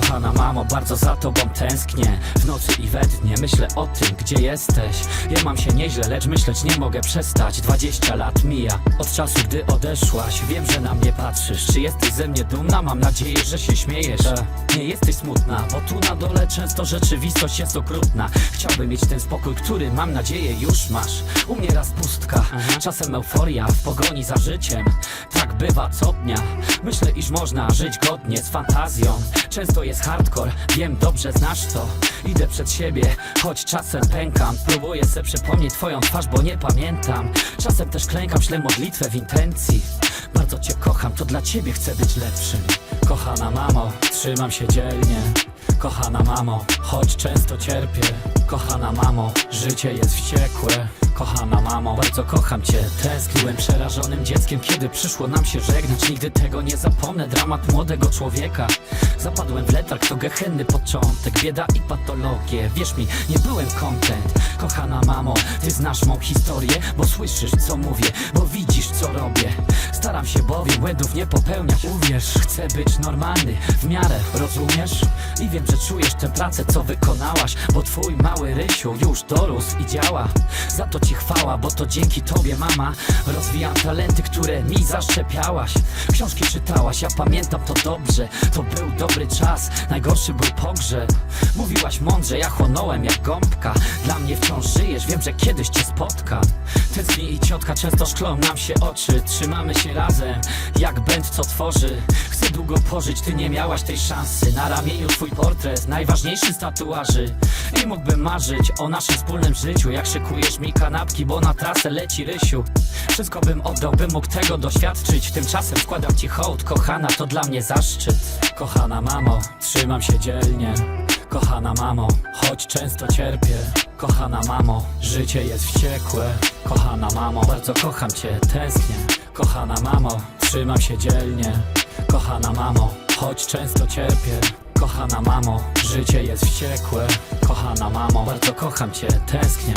Kochana mamo, bardzo za tobą tęsknię. W nocy i we dnie myślę o tym, gdzie jesteś. Ja mam się nieźle, lecz myśleć nie mogę przestać. 20 lat mija od czasu, gdy odeszłaś. Wiem, że na mnie patrzysz. Czy jesteś ze mnie dumna? Mam nadzieję, że się śmiejesz. E, Nie jesteś smutna, bo tu na dole często rzeczywistość jest okrutna. Chciałbym mieć ten spokój, który mam nadzieję już masz. U mnie raz pustka, czasem euforia w pogoni za życiem. Tak bywa co dnia Myślę, iż można żyć godnie z fantazją. Często jest hardcore, wiem, dobrze znasz to. Idę przed siebie, choć czasem pękam. Próbuję se przypomnieć twoją twarz, bo nie pamiętam. Czasem też klękam, ślę modlitwę w intencji. Bardzo cię kocham, to dla ciebie chcę być lepszym. Kochana mamo, trzymam się dzielnie. Kochana mamo, choć często cierpię. Kochana mamo, życie jest wściekłe Kochana mamo, bardzo kocham cię. Tęskniłem przerażonym dzieckiem Kiedy przyszło nam się żegnać. Nigdy tego nie zapomnę. Dramat młodego człowieka. Zapadłem w letarg, to gehenny początek. Bieda i patologie. Wierz mi, nie byłem content. Kochana mamo, ty znasz mą historię Bo słyszysz co mówię Bo widzisz co robię. Staram się bowiem błędów nie popełniać. Uwierz, chcę być normalny W miarę, rozumiesz? I wiem, że czujesz tę pracę, co wykonałaś Bo twój mały Rysiu już dorósł i działa. Za to ci chwała, bo to dzięki tobie mama. Rozwijam talenty, które mi zaszczepiałaś. Książki czytałaś, ja pamiętam to dobrze. To był dobry czas, najgorszy był pogrzeb. Mówiłaś mądrze, ja chłonąłem jak gąbka. Dla mnie wciąż żyjesz, wiem, że kiedyś cię spotkam Tęskni i ciotka, często szklą nam się oczy. Trzymamy się razem, jak band co tworzy. Chcę długo pożyć, ty nie miałaś tej szansy. Na ramieniu twój portret, najważniejszy z tatuaży I mógłbym marzyć o naszym wspólnym życiu. Jak szykujesz mi kanapki, bo na trasę leci Rysiu. Wszystko bym oddał, bym mógł tego doświadczyć. Tymczasem składam ci hołd, kochana, to dla mnie zaszczyt. Kochana mamo, trzymam się dzielnie. Kochana mamo, choć często cierpię. Kochana mamo, życie jest wściekłe. Kochana mamo, bardzo kocham cię, tęsknię. Kochana mamo, trzymam się dzielnie. Kochana mamo, choć często cierpię Kochana mamo, życie jest wściekłe. Kochana mamo, bardzo kocham cię, tęsknię